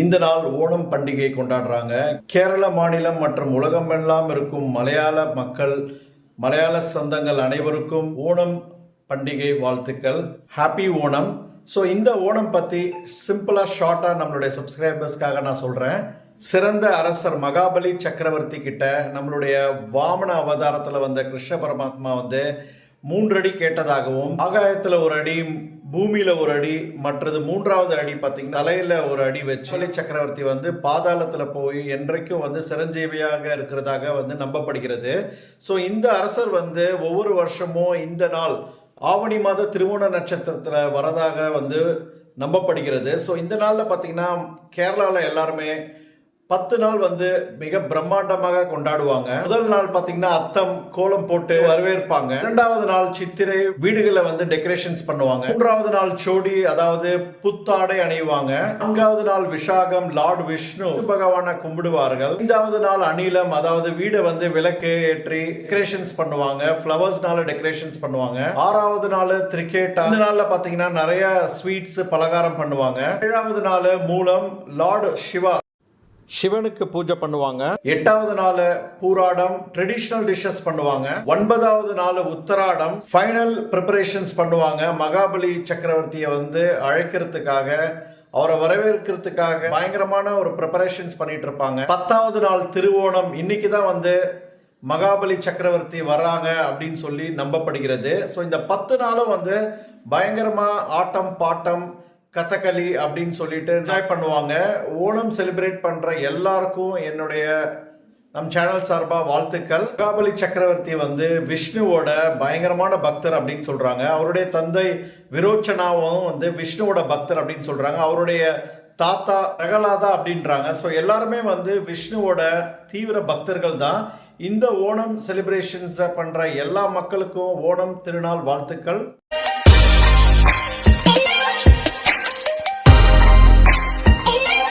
இந்த நாள் ஓணம் பண்டிகை கொண்டாடுறாங்க. கேரள மாநிலம் மற்றும் உலகமெல்லாம் இருக்கும் மலையாள மக்கள் மலையாள சொந்தங்கள் அனைவருக்கும் ஓணம் பண்டிகை வாழ்த்துக்கள். ஹாப்பி ஓணம். ஸோ இந்த ஓணம் பற்றி சிம்பிளாக ஷார்ட்டாக நம்மளுடைய சப்ஸ்கிரைபர்ஸ்க்காக நான் சொல்கிறேன் சிறந்த அரசர் மகாபலி சக்கரவர்த்தி கிட்ட நம்மளுடைய வாமன அவதாரத்தில் வந்த கிருஷ்ண பரமாத்மா வந்து மூன்றடி கேட்டதாகவும் ஆகாயத்தில் ஒரு அடி பூமியில ஒரு அடி மற்றது மூன்றாவது அடி பார்த்தீங்கன்னா தலையில ஒரு அடி வச்சு சக்கரவர்த்தி வந்து பாதாளத்துல போய் என்றைக்கும் வந்து சிரஞ்சீவியாக இருக்கிறதாக வந்து நம்பப்படுகிறது. ஸோ இந்த அரசர் வந்து ஒவ்வொரு வருஷமும் இந்த நாள் ஆவணி மாத திருவோண நட்சத்திரத்துல வரதாக வந்து நம்பப்படுகிறது. ஸோ இந்த நாளில் பார்த்தீங்கன்னா கேரளாவில் எல்லாருமே பத்து நாள் வந்து மிக பிரம்மாண்டமாக கொண்டாடுவாங்க. முதல் நாள் பாத்தீங்கன்னா அத்தம் கோலம் போட்டு வரவேற்பாங்க. இரண்டாவது நாள் சித்திரை வீடுகளை வந்து டெக்கரேஷன்ஸ் பண்ணுவாங்க. மூன்றாவது நாள் சோடி அதாவது புத்தாடை அணிவாங்க. நான்காவது நாள் விஷாகம் லார்ட் விஷ்ணு பகவானை கும்பிடுவார்கள். ஐந்தாவது நாள் அணிலம் அதாவது வீடை வந்து விளக்கு ஏற்றி டெக்கரேஷன்ஸ் பண்ணுவாங்க. ஃப்ளவர்ஸ்னால டெக்கரேஷன்ஸ் பண்ணுவாங்க. ஆறாவது நாள் திரிகேட்டா இந்த நாள்ல பாத்தீங்கன்னா நிறைய ஸ்வீட்ஸ் பலகாரம் பண்ணுவாங்க. ஏழாவது நாள் மூலம் லார்டு சிவா சிவனுக்கு பூஜை பண்ணுவாங்க. எட்டாவது நாள் பூராடம் ட்ரெடிஷ்னல் டிஷ்ஷஸ் பண்ணுவாங்க. ஒன்பதாவது நாள் உத்தராடம் ஃபைனல் ப்ரிப்பரேஷன்ஸ் பண்ணுவாங்க. மகாபலி சக்கரவர்த்தியை வந்து அழைக்கிறதுக்காக அவரை வரவேற்கிறதுக்காக பயங்கரமான ஒரு ப்ரிப்பரேஷன்ஸ் பண்ணிட்டு இருப்பாங்க. பத்தாவது நாள் திருவோணம் இன்னைக்கு தான் வந்து மகாபலி சக்கரவர்த்தி வர்றாங்க அப்படின்னு சொல்லி நம்பப்படுகிறது. ஸோ இந்த பத்து நாளும் வந்து பயங்கரமாக ஆட்டம் பாட்டம் கதகளி அப்படின்னு சொல்லிட்டு என்ஜாய் பண்ணுவாங்க. ஓணம் செலிப்ரேட் பண்ற எல்லாருக்கும் என்னுடைய நம் சேனல் சார்பா வாழ்த்துக்கள். மகாபலி சக்கரவர்த்தி வந்து விஷ்ணுவோட பயங்கரமான பக்தர் அப்படின்னு சொல்றாங்க. அவருடைய தந்தை விரோச்சனாவும் வந்து விஷ்ணுவோட பக்தர் அப்படின்னு சொல்றாங்க. அவருடைய தாத்தா பிரகலாதா அப்படின்றாங்க. ஸோ எல்லாருமே வந்து விஷ்ணுவோட தீவிர பக்தர்கள் தான். இந்த ஓணம் செலிப்ரேஷன்ஸை பண்ற எல்லா மக்களுக்கும் ஓணம் திருநாள் வாழ்த்துக்கள்.